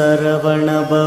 சரவணபவாய நமः என்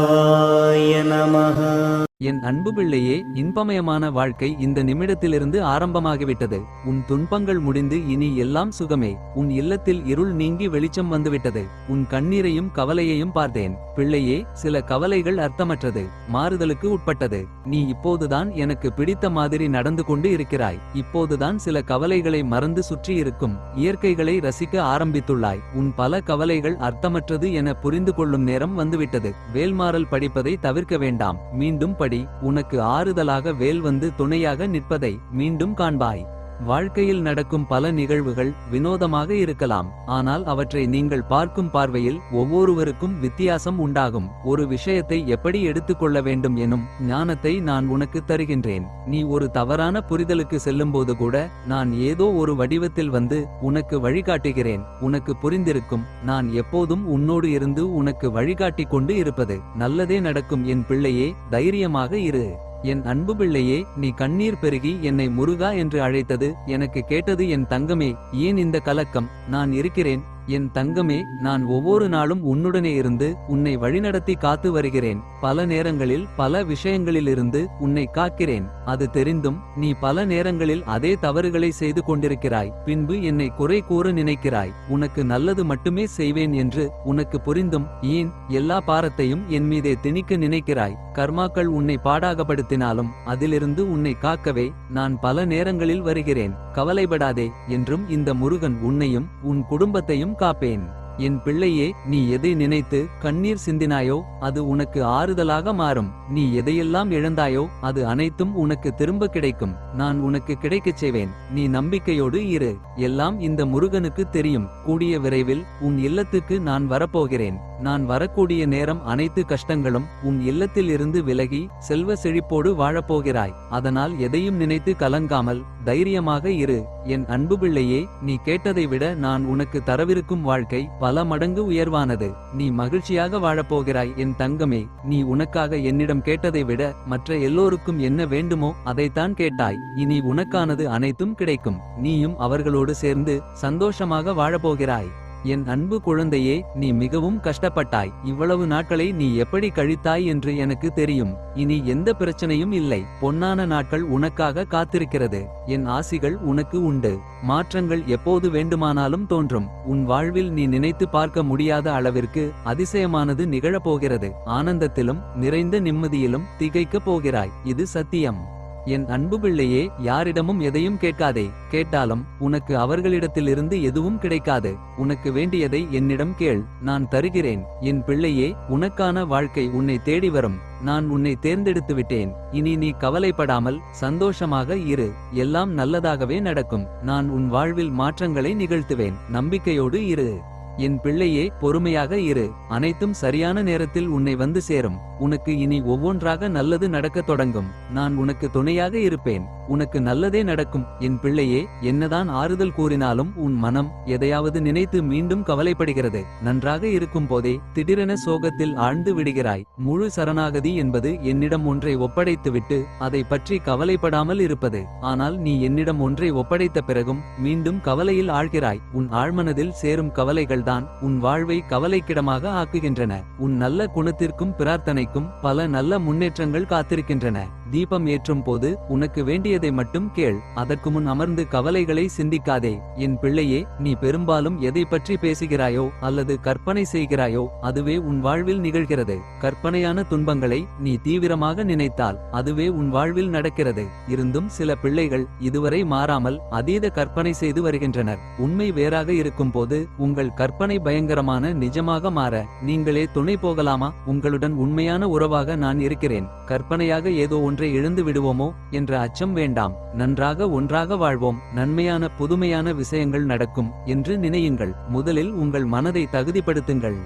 அன்பு பிள்ளையே இன்பமயமான வாழ்க்கை இந்த நிமிடத்திலிருந்து ஆரம்பமாகிவிட்டது. உன் துன்பங்கள் முடிந்து இனி எல்லாம் சுகமே. உன் இல்லத்தில் இருள் நீங்கி வெளிச்சம் வந்துவிட்டது. உன் கண்ணீரையும் கவலையையும் பார்த்தேன். பிள்ளையே சில கவலைகள் அர்த்தமற்றது. மாறுதலுக்கு உட்பட்டது. நீ இப்போதுதான் எனக்கு பிடித்த மாதிரி நடந்து கொண்டு இருக்கிறாய். இப்போதுதான் சில கவலைகளை மறந்து சுற்றி இருக்கும். இயற்கைகளை ரசிக்க ஆரம்பித்துள்ளாய். உன் பல கவலைகள் அர்த்தமற்றது என புரிந்து கொள்ளும் நேரம் வந்துவிட்டது. வேல்மாறல் படிப்பதை தவிர்க்க வேண்டாம். மீண்டும் படி உனக்கு ஆறுதலாக வேல் வந்து துணையாக நிற்பதை மீண்டும் காண்பாய். வாழ்க்கையில் நடக்கும் பல நிகழ்வுகள் வினோதமாக இருக்கலாம். ஆனால் அவற்றை நீங்கள் பார்க்கும் பார்வையில் ஒவ்வொருவருக்கும் வித்தியாசம் உண்டாகும். ஒரு விஷயத்தை எப்படி எடுத்துக்கொள்ள வேண்டும் எனும் ஞானத்தை நான் உனக்கு தருகின்றேன். நீ ஒரு தவறான புரிதலுக்கு செல்லும்போது கூட நான் ஏதோ ஒரு வடிவத்தில் வந்து உனக்கு வழிகாட்டுகிறேன். உனக்கு புரிந்திருக்கும் நான் எப்போதும் உன்னோடு இருந்து உனக்கு வழிகாட்டிக் கொண்டு இருப்பது. நல்லதே நடக்கும் என் பிள்ளையே தைரியமாக இரு. என் அன்பு பிள்ளையே நீ கண்ணீர் பெருகி என்னை முருகா என்று அழைத்தது எனக்கு கேட்டது என் தங்கமே ஏன் இந்த கலக்கம்? நான் இருக்கிறேன் என் தங்கமே நான் ஒவ்வொரு நாளும் உன்னுடனே இருந்து உன்னை வழிநடத்தி காத்து வருகிறேன். பல நேரங்களில் பல விஷயங்களிலிருந்து உன்னை காக்கிறேன். அது தெரிந்தும் நீ பல நேரங்களில் அதே தவறுகளை செய்து கொண்டிருக்கிறாய். பின்பு என்னை குறை கூற நினைக்கிறாய். உனக்கு நல்லது மட்டுமே செய்வேன் என்று உனக்கு புரிந்தும் ஏன் எல்லா பாரத்தையும் என் மீதே திணிக்க நினைக்கிறாய். கர்மாக்கள் உன்னை பாடாகப்படுத்தினாலும் அதிலிருந்து உன்னை காக்கவே நான் பல நேரங்களில் வருகிறேன். கவலைப்படாதே என்றும் இந்த முருகன் உன்னையும் உன் குடும்பத்தையும் காப்பேன். என் பிள்ளையே நீ எதை நினைத்து கண்ணீர் சிந்தினாயோ அது உனக்கு ஆறுதலாக மாறும். நீ எதையெல்லாம் இழந்தாயோ அது அனைத்தும் உனக்கு திரும்ப கிடைக்கும். நான் உனக்கு கிடைக்கச் செய்வேன். நீ நம்பிக்கையோடு இரு. எல்லாம் இந்த முருகனுக்கு தெரியும். கூடிய விரைவில் உன் இல்லத்துக்கு நான் வரப்போகிறேன். நான் வரக்கூடிய நேரம் அனைத்து கஷ்டங்களும் உன் இல்லத்தில் இருந்து விலகி செல்வ செழிப்போடு வாழப்போகிறாய். அதனால் எதையும் நினைத்து கலங்காமல் தைரியமாக இரு என் அன்பு பிள்ளையே நீ கேட்டதை விட நான் உனக்கு தரவிருக்கும் வாழ்க்கை பல மடங்கு உயர்வானது. நீ மகிழ்ச்சியாக வாழப்போகிறாய் என் தங்கமே நீ உனக்காக என்னிடம் கேட்டதை விட மற்ற எல்லோருக்கும் என்ன வேண்டுமோ அதைத்தான் கேட்டாய். இனி உனக்கானது அனைத்தும் கிடைக்கும். நீயும் அவர்களோடு சேர்ந்து சந்தோஷமாக வாழப்போகிறாய். என் அன்பு குழந்தையே நீ மிகவும் கஷ்டப்பட்டாய். இவ்வளவு நாட்களை நீ எப்படி கழித்தாய் என்று எனக்கு தெரியும். இனி எந்த பிரச்சனையும் இல்லை. பொன்னான நாட்கள் உனக்காக காத்திருக்கிறது. என் ஆசிகள் உனக்கு உண்டு. மாற்றங்கள் எப்போது வேண்டுமானாலும் தோன்றும். உன் வாழ்வில் நீ நினைத்து பார்க்க முடியாத அளவிற்கு அதிசயமானது நிகழப்போகிறது ஆனந்தத்திலும் நிறைந்த நிம்மதியிலும் திகைக்கப் போகிறாய். இது சத்தியம். என் அன்பு பிள்ளையே யாரிடமும் எதையும் கேட்காதே. கேட்டாலும் உனக்கு அவர்களிடத்திலிருந்து எதுவும் கிடைக்காது. உனக்கு வேண்டியதை என்னிடம் கேள் நான் தருகிறேன். என் பிள்ளையே உனக்கான வாழ்க்கை உன்னை தேடி வரும். நான் உன்னை தேர்ந்தெடுத்து விட்டேன். இனி நீ கவலைப்படாமல் சந்தோஷமாக இரு. எல்லாம் நல்லதாகவே நடக்கும். நான் உன் வாழ்வில் மாற்றங்களை நிகழ்த்துவேன். நம்பிக்கையோடு இரு. என் பிள்ளையே பொறுமையாக இரு. அனைத்தும் சரியான நேரத்தில் உன்னை வந்து சேரும். உனக்கு இனி ஒவ்வொன்றாக நல்லது நடக்கத் தொடங்கும். நான் உனக்கு துணையாக இருப்பேன். உனக்கு நல்லதே நடக்கும். என் பிள்ளையே என்னதான் ஆறுதல் கூறினாலும் உன் மனம் எதையாவது நினைத்து மீண்டும் கவலைப்படுகிறது. நன்றாக இருக்கும் போதே திடீரென சோகத்தில் ஆழ்ந்து விடுகிறாய். முழு சரணாகதி என்பது என்னிடம் ஒன்றை ஒப்படைத்துவிட்டு அதை பற்றி கவலைப்படாமல் இருப்பது. ஆனால் நீ என்னிடம் ஒன்றை ஒப்படைத்த பிறகும் மீண்டும் கவலையில் ஆழ்கிறாய். உன் ஆழ்மனதில் சேரும் கவலைகள்தான் உன் வாழ்வை கவலைக்கிடமாக ஆக்குகின்றன. உன் நல்ல குணத்திற்கும் பிரார்த்தனைக்கும் பல நல்ல முன்னேற்றங்கள் காத்திருக்கின்றன. தீபம் ஏற்றும் போது உனக்கு வேண்டியதை மட்டும் கேள். அதற்கு முன் அமர்ந்து கவலைகளை சிந்திக்காதே. என் பிள்ளையே நீ பெரும்பாலும் எதை பற்றி பேசுகிறாயோ அல்லது கற்பனை செய்கிறாயோ அதுவே உன் வாழ்வில் நிகழ்கிறது. கற்பனையான துன்பங்களை நீ தீவிரமாக நினைத்தால் அதுவே உன் வாழ்வில் நடக்கிறது. இருந்தும் சில பிள்ளைகள் இதுவரை மாறாமல் அதீத கற்பனை செய்து வருகின்றனர். உண்மை வேறாக இருக்கும் போது உங்கள் கற்பனை பயங்கரமான நிஜமாக மாற நீங்களே துணை போகலாமா? உங்களுடன் உண்மையான உறவாக நான் இருக்கிறேன். கற்பனையாக ஏதோ ஒன்றை இழந்து விடுவோமோ என்ற அச்சம் வேண்டாம். நன்றாக ஒன்றாக வாழ்வோம். நன்மையான புதுமையான விஷயங்கள் நடக்கும் என்று நினையுங்கள். முதலில் உங்கள் மனதை தகுதிப்படுத்துங்கள்.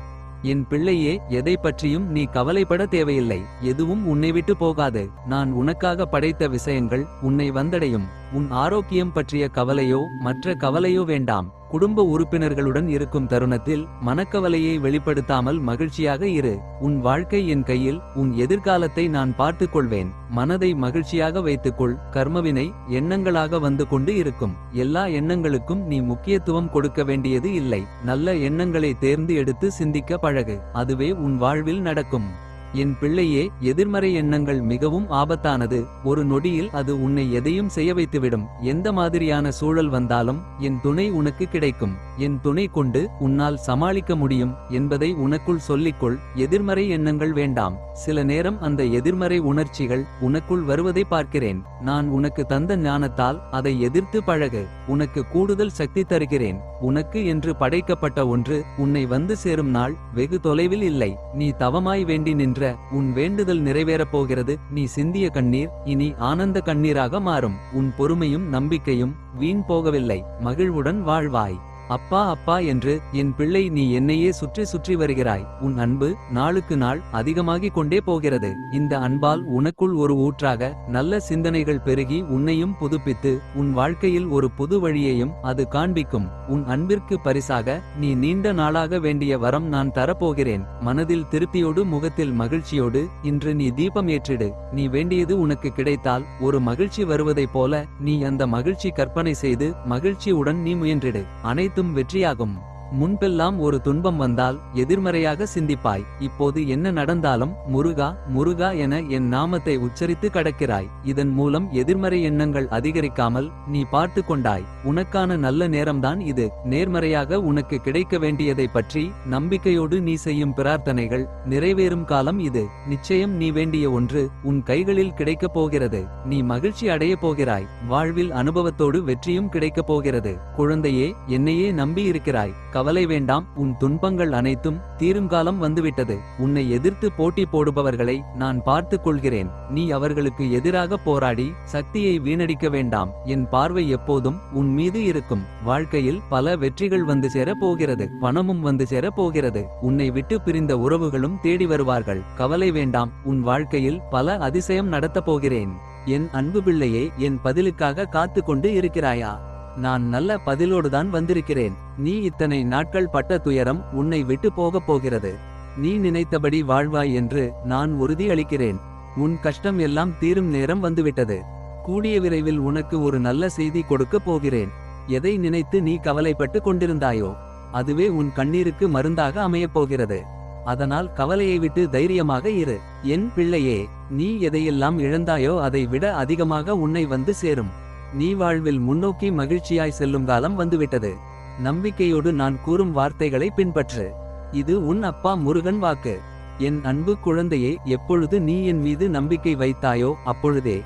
என் பிள்ளையே எதை பற்றியும் நீ கவலைப்பட தேவையில்லை. எதுவும் உன்னை விட்டு போகாது. நான் உனக்காக படைத்த விஷயங்கள் உன்னை வந்தடையும். உன் ஆரோக்கியம் பற்றிய கவலையோ மற்ற கவலையோ வேண்டாம். குடும்ப உறுப்பினர்களுடன் இருக்கும் தருணத்தில் மனக்கவலையை வெளிப்படுத்தாமல் மகிழ்ச்சியாக இரு. உன் வாழ்க்கை என் கையில் உன் எதிர்காலத்தை நான் பார்த்துக் கொள்வேன் மனதை மகிழ்ச்சியாக வைத்துக்கொள். கர்மவினை எண்ணங்களாக வந்து கொண்டு இருக்கும். எல்லா எண்ணங்களுக்கும் நீ முக்கியத்துவம் கொடுக்க வேண்டியது இல்லை. நல்ல எண்ணங்களை தேர்ந்து எடுத்து சிந்திக்க பழகு. அதுவே உன் வாழ்வில் நடக்கும். என் பிள்ளையே எதிர்மறை எண்ணங்கள் மிகவும் ஆபத்தானது. ஒரு நொடியில் அது உன்னை எதையும் செய்ய வைத்துவிடும். எந்த மாதிரியான சூழல் வந்தாலும் என் துணை உனக்கு கிடைக்கும். என் துணை கொண்டு உன்னால் சமாளிக்க முடியும் என்பதை உனக்குள் சொல்லிக்கொள். எதிர்மறை எண்ணங்கள் வேண்டாம். சில நேரம் அந்த எதிர்மறை உணர்ச்சிகள் உனக்குள் வருவதை பார்க்கிறேன். நான் உனக்கு தந்த ஞானத்தால் அதை எதிர்த்து பழகு. உனக்கு கூடுதல் சக்தி தருகிறேன். உனக்கு என்று படைக்கப்பட்ட ஒன்று உன்னை வந்து சேரும் நாள் வெகு தொலைவில் இல்லை. நீ தவமாய் வேண்டி நின்ற உன் வேண்டுதல் நிறைவேறப் போகிறது. நீ சிந்திய கண்ணீர் இனி ஆனந்த கண்ணீராக மாறும். உன் பொறுமையும் நம்பிக்கையும் வீண் போகவில்லை. மகிழ்வுடன் வாழ்வாய். அப்பா அப்பா என்று என் பிள்ளை நீ என்னையே சுற்றி சுற்றி வருகிறாய். உன் அன்பு நாளுக்கு நாள் அதிகமாகிக் கொண்டே போகிறது. இந்த அன்பால் உனக்குள் ஒரு ஊற்றாக நல்ல சிந்தனைகள் பெருகி உன்னையும் புதுப்பித்து உன் வாழ்க்கையில் ஒரு புது வழியையும் அது காண்பிக்கும். உன் அன்பிற்கு பரிசாக நீ நீண்ட நாளாக வேண்டிய வரம் நான் தரப்போகிறேன். மனதில் திருப்தியோடு முகத்தில் மகிழ்ச்சியோடு இன்று நீ தீபம் ஏற்றிடு. நீ வேண்டியது உனக்கு கிடைத்தால் ஒரு மகிழ்ச்சி வருவதைப் போல நீ அந்த மகிழ்ச்சி கற்பனை செய்து மகிழ்ச்சியுடன் நீ முயன்றிடு. அனைத்து அனைத்தும் வெற்றியாகும். முன்பெல்லாம் ஒரு துன்பம் வந்தால் எதிர்மறையாக சிந்திப்பாய். இப்போது என்ன நடந்தாலும் முருகா முருகா என என் நாமத்தை உச்சரித்து கடக்கிறாய். இதன் மூலம் எதிர்மறை எண்ணங்கள் அதிகரிக்காமல் நீ பார்த்து கொண்டாய். உனக்கான நல்ல நேரம்தான் இது. நேர்மறையாக உனக்கு கிடைக்க வேண்டியதை பற்றி நம்பிக்கையோடு நீ செய்யும் பிரார்த்தனைகள் நிறைவேறும் காலம் இது. நிச்சயம் நீ வேண்டிய ஒன்று உன் கைகளில் கிடைக்கப் போகிறது. நீ மகிழ்ச்சி அடையப் போகிறாய். வாழ்வில் அனுபவத்தோடு வெற்றியும் கிடைக்கப் போகிறது. குழந்தையே என்னையே நம்பி இருக்கிறாய் கவலை வேண்டாம் உன் துன்பங்கள் அனைத்தும் தீருங்காலம் வந்துவிட்டது. உன்னை எதிர்த்து போட்டி போடுபவர்களை நான் பார்த்துக் கொள்கிறேன் நீ அவர்களுக்கு எதிராக போராடி சக்தியை வீணடிக்க வேண்டாம். என் பார்வை எப்போதும் உன் மீது இருக்கும். வாழ்க்கையில் பல வெற்றிகள் வந்து சேர போகிறது. பணமும் வந்து சேர போகிறது. உன்னை விட்டு பிரிந்த உறவுகளும் தேடி வருவார்கள். கவலை வேண்டாம். உன் வாழ்க்கையில் பல அதிசயம் நடத்தப் போகிறேன். என் அன்பு பிள்ளையே என் பதிலுக்காக காத்து கொண்டு இருக்கிறாயா? நான் நல்ல பதிலோடுதான் வந்திருக்கிறேன். நீ இத்தனை நாட்கள் பட்ட துயரம் உன்னை விட்டு போகப் போகிறது. நீ நினைத்தபடி வாழ்வாய் என்று நான் உறுதி அளிக்கிறேன். உன் கஷ்டம் எல்லாம் தீரும் நேரம் வந்துவிட்டது. கூடிய விரைவில் உனக்கு ஒரு நல்ல செய்தி கொடுக்கப் போகிறேன். எதை நினைத்து நீ கவலைப்பட்டு கொண்டிருந்தாயோ அதுவே உன் கண்ணீருக்கு மருந்தாக அமையப் போகிறது. அதனால் கவலையை விட்டு தைரியமாக இரு. என் பிள்ளையே நீ எதையெல்லாம் இழந்தாயோ அதை விட அதிகமாக உன்னை வந்து சேரும். நீ வாழ்வில் முன்னோக்கி மகிழ்ச்சியாய் செல்லும் காலம் வந்துவிட்டது. நம்பிக்கையோடு நான் கூறும் வார்த்தைகளை பின்பற்று. இது உன் அப்பா முருகன் வாக்கு. என் அன்பு குழந்தையே எப்பொழுது நீ என் மீது நம்பிக்கை வைத்தாயோ அப்பொழுதே.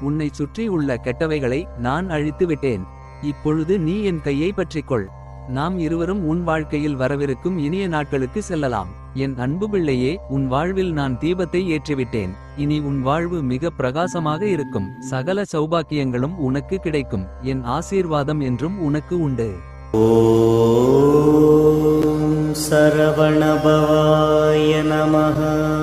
உன்னை சுற்றி உள்ள கெட்டவைகளை நான் அழித்து விட்டேன். இப்பொழுது நீ என் கையை பற்றிக்கொள். நாம் இருவரும் உன் வாழ்க்கையில் வரவிருக்கும் இனிய நாட்களுக்கு செல்லலாம். என் அன்பு பிள்ளையே உன் வாழ்வில் நான் தீபத்தை ஏற்றிவிட்டேன். இனி உன் வாழ்வு மிக பிரகாசமாக இருக்கும். சகல சௌபாக்கியங்களும் உனக்கு கிடைக்கும். என் ஆசீர்வாதம் என்றும் உனக்கு உண்டு. சரவணபவாய நமஹ.